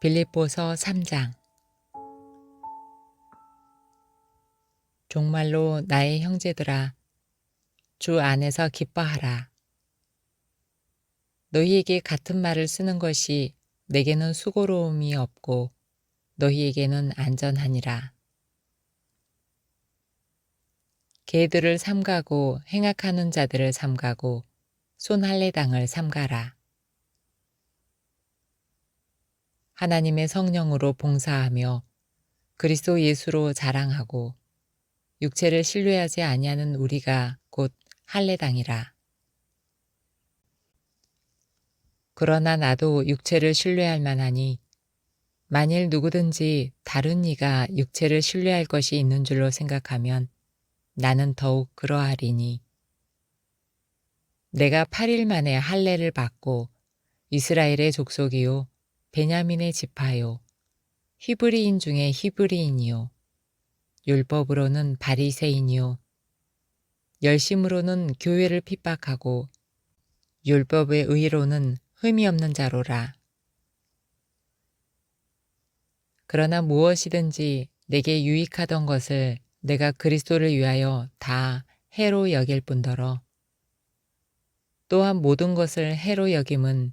빌립보서 3장 정말로 나의 형제들아 주 안에서 기뻐하라. 너희에게 같은 말을 쓰는 것이 내게는 수고로움이 없고 너희에게는 안전하니라. 개들을 삼가고 행악하는 자들을 삼가고 손할례당을 삼가라. 하나님의 성령으로 봉사하며 그리스도 예수로 자랑하고 육체를 신뢰하지 아니하는 우리가 곧 할례당이라. 그러나 나도 육체를 신뢰할 만하니 만일 누구든지 다른 이가 육체를 신뢰할 것이 있는 줄로 생각하면 나는 더욱 그러하리니 내가 8일 만에 할례를 받고 이스라엘의 족속이요 베냐민의 지파요. 히브리인 중에 히브리인이요. 율법으로는 바리새인이요. 열심으로는 교회를 핍박하고 율법의 의로는 흠이 없는 자로라. 그러나 무엇이든지 내게 유익하던 것을 내가 그리스도를 위하여 다 해로 여길 뿐더러 또한 모든 것을 해로 여김은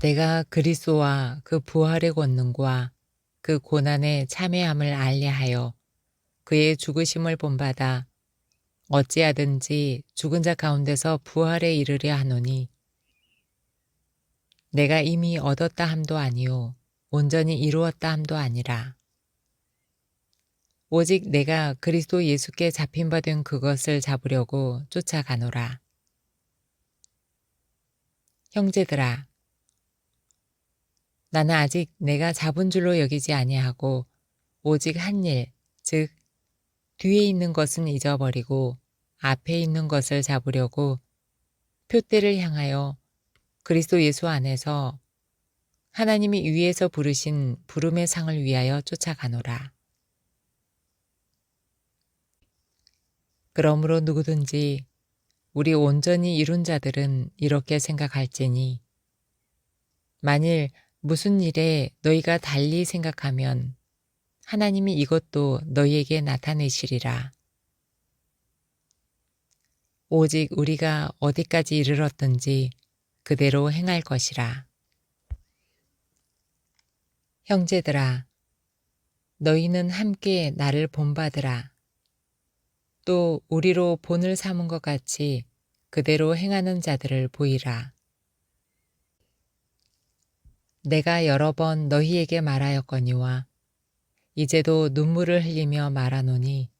내가 그리스도와 그 부활의 권능과 그 고난의 참회함을 알리하여 그의 죽으심을 본받아 어찌하든지 죽은 자 가운데서 부활에 이르려 하노니 내가 이미 얻었다 함도 아니요 온전히 이루었다 함도 아니라 오직 내가 그리스도 예수께 잡힌 바 된 그것을 잡으려고 쫓아가노라. 형제들아 나는 아직 내가 잡은 줄로 여기지 아니하고 오직 한 일, 즉 뒤에 있는 것은 잊어버리고 앞에 있는 것을 잡으려고 표대를 향하여 그리스도 예수 안에서 하나님이 위에서 부르신 부름의 상을 위하여 쫓아가노라. 그러므로 누구든지 우리 온전히 이룬 자들은 이렇게 생각할지니 만일 무슨 일에 너희가 달리 생각하면 하나님이 이것도 너희에게 나타내시리라. 오직 우리가 어디까지 이르렀든지 그대로 행할 것이라. 형제들아, 너희는 함께 나를 본받으라. 또 우리로 본을 삼은 것 같이 그대로 행하는 자들을 보이라. 내가 여러 번 너희에게 말하였거니와 이제도 눈물을 흘리며 말하노니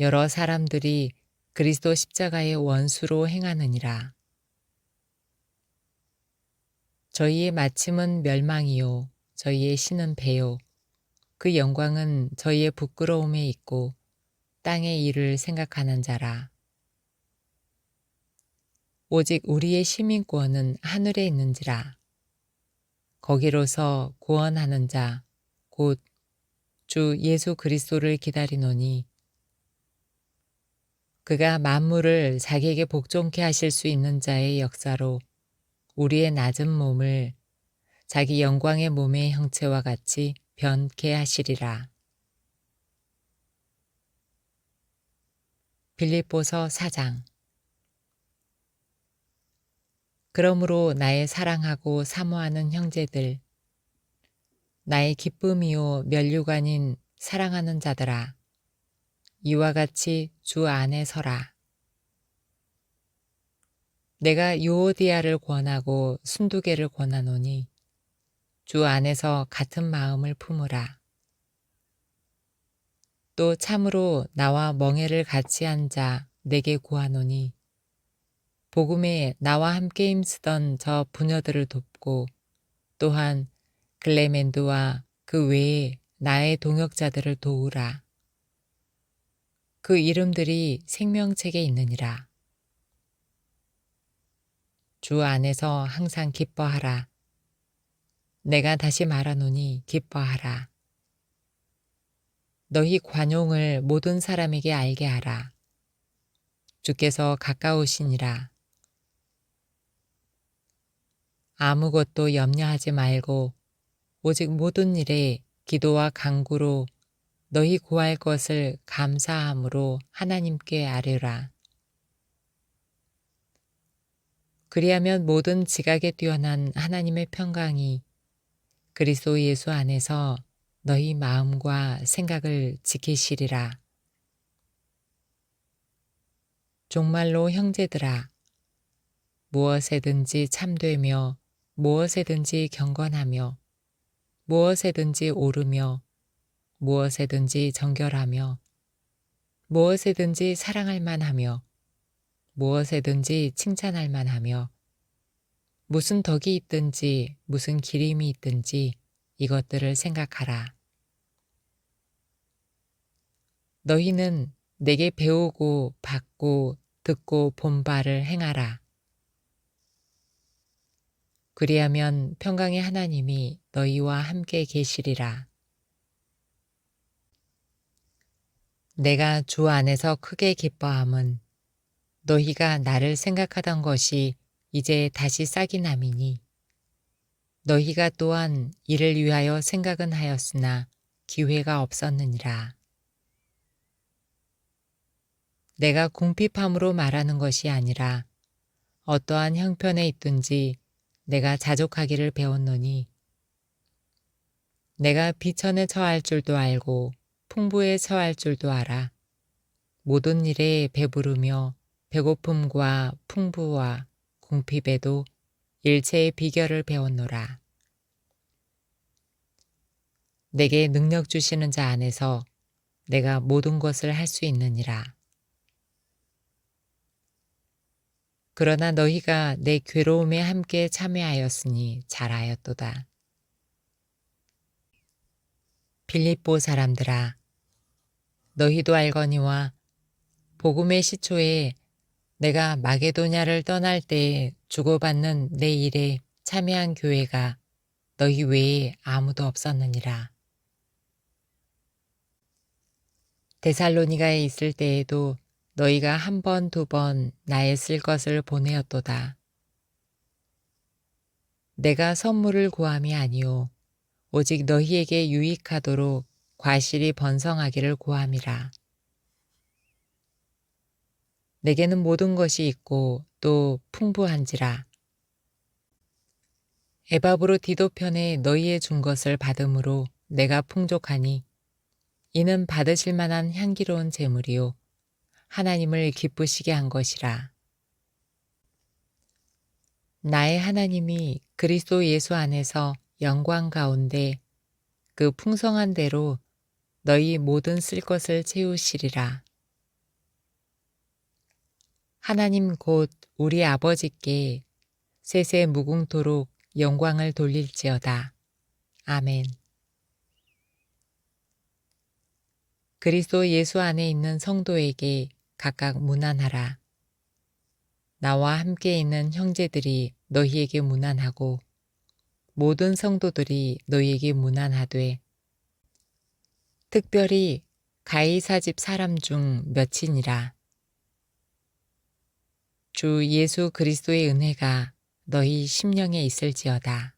여러 사람들이 그리스도 십자가의 원수로 행하느니라. 저희의 마침은 멸망이요 저희의 신은 배요 그 영광은 저희의 부끄러움에 있고 땅의 일을 생각하는 자라. 오직 우리의 시민권은 하늘에 있는지라. 거기로서 구원하는 자, 곧 주 예수 그리스도를 기다리노니 그가 만물을 자기에게 복종케 하실 수 있는 자의 역사로 우리의 낮은 몸을 자기 영광의 몸의 형체와 같이 변케 하시리라. 빌립보서 4장 그러므로 나의 사랑하고 사모하는 형제들 나의 기쁨이요 면류관인 사랑하는 자들아 이와 같이 주 안에 서라. 내가 요오디아를 권하고 순두개를 권하노니 주 안에서 같은 마음을 품으라. 또 참으로 나와 멍해를 같이 한 자 내게 구하노니 복음에 나와 함께 힘쓰던 저 부녀들을 돕고 또한 글레멘드와 그 외에 나의 동역자들을 도우라. 그 이름들이 생명책에 있느니라. 주 안에서 항상 기뻐하라. 내가 다시 말하노니 기뻐하라. 너희 관용을 모든 사람에게 알게 하라. 주께서 가까우시니라. 아무것도 염려하지 말고 오직 모든 일에 기도와 간구로 너희 구할 것을 감사함으로 하나님께 아뢰라. 그리하면 모든 지각에 뛰어난 하나님의 평강이 그리스도 예수 안에서 너희 마음과 생각을 지키시리라. 종말로 형제들아, 무엇에든지 참되며 무엇에든지 경건하며 무엇에든지 오르며 무엇에든지 정결하며 무엇에든지 사랑할 만하며 무엇에든지 칭찬할 만하며 무슨 덕이 있든지 무슨 기림이 있든지 이것들을 생각하라. 너희는 내게 배우고 받고 듣고 본 바를 행하라. 그리하면 평강의 하나님이 너희와 함께 계시리라. 내가 주 안에서 크게 기뻐함은 너희가 나를 생각하던 것이 이제 다시 싹이 남이니 너희가 또한 이를 위하여 생각은 하였으나 기회가 없었느니라. 내가 궁핍함으로 말하는 것이 아니라 어떠한 형편에 있든지 내가 자족하기를 배웠노니 내가 비천에 처할 줄도 알고 풍부에 처할 줄도 알아. 모든 일에 배부르며 배고픔과 풍부와 궁핍에도 일체의 비결을 배웠노라. 내게 능력 주시는 자 안에서 내가 모든 것을 할 수 있느니라. 그러나 너희가 내 괴로움에 함께 참여하였으니 잘하였도다. 빌립보 사람들아, 너희도 알거니와 복음의 시초에 내가 마게도냐를 떠날 때에 주고받는 내 일에 참여한 교회가 너희 외에 아무도 없었느니라. 데살로니가에 있을 때에도 너희가 한 번, 두 번 나의 쓸 것을 보내었도다. 내가 선물을 구함이 아니오. 오직 너희에게 유익하도록 과실이 번성하기를 구함이라. 내게는 모든 것이 있고 또 풍부한지라. 에바브로 디도편에 너희의 준 것을 받음으로 내가 풍족하니 이는 받으실 만한 향기로운 재물이요 하나님을 기쁘시게 한 것이라. 나의 하나님이 그리스도 예수 안에서 영광 가운데 그 풍성한 대로 너희 모든 쓸 것을 채우시리라. 하나님 곧 우리 아버지께 세세 무궁토록 영광을 돌릴지어다. 아멘. 그리스도 예수 안에 있는 성도에게 각각 무난하라. 나와 함께 있는 형제들이 너희에게 무난하고 모든 성도들이 너희에게 무난하되 특별히 가이사집 사람 중 몇이니라. 주 예수 그리스도의 은혜가 너희 심령에 있을지어다.